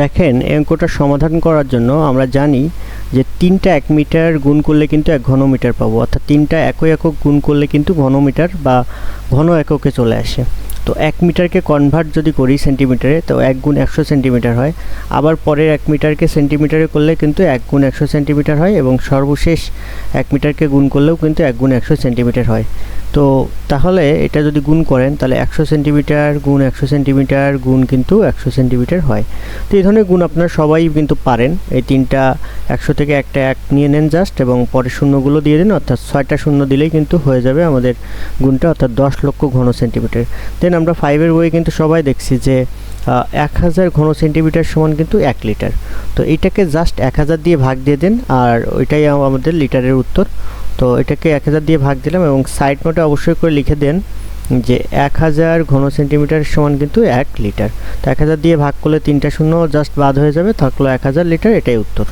দেখেন এই অঙ্কটা সমাধান করার জন্য আমরা জানি যে তিনটা এক মিটার গুণ করলে কিন্তু এক ঘনমিটার পাবো। অর্থাৎ তিনটা একই একক গুণ করলে কিন্তু ঘনমিটার বা ঘন এককে চলে আসে। তো এক মিটারকে কনভার্ট যদি করি সেন্টিমিটারে তো এক গুণ একশো সেন্টিমিটার হয়। আবার পরের এক মিটারকে সেন্টিমিটারে করলে কিন্তু এক গুণ একশো সেন্টিমিটার হয় এবং সর্বশেষ এক মিটারকে গুণ করলেও কিন্তু এক গুণ একশো সেন্টিমিটার হয়। তো তাহলে এটা যদি গুণ করেন, তাহলে একশো সেন্টিমিটার গুণ একশো সেন্টিমিটার গুণ কিন্তু একশো সেন্টিমিটার হয়। তো এই ধরনের গুণ আপনারা সবাই কিন্তু পারেন। এই তিনটা একশো থেকে একটা এক নিয়ে নেন জাস্ট এবং পরে শূন্যগুলো দিয়ে দিন, অর্থাৎ ছয়টা শূন্য দিলেই কিন্তু হয়ে যাবে আমাদের গুণটা, অর্থাৎ দশ লক্ষ ঘন সেন্টিমিটার। দেন আমরা ফাইভের বইয়ে কিন্তু সবাই দেখছি যে এক হাজার ঘন সেন্টিমিটার সমান কিন্তু এক লিটার। তো এটাকে জাস্ট এক হাজার দিয়ে ভাগ দিয়ে দেন, আর ওইটাই আমাদের লিটারের উত্তর। তো এটাকে এক হাজার দিয়ে ভাগ দিলাম এবং সাইড নোটে অবশ্যই করে লিখে দেন যে এক হাজার ঘন সেন্টিমিটার সমান কিন্তু এক লিটার তো এক হাজার দিয়ে ভাগ করলে তিনটা শূন্য জাস্ট বাদ হয়ে যাবে, থাকল এক হাজার লিটার এটাই উত্তর।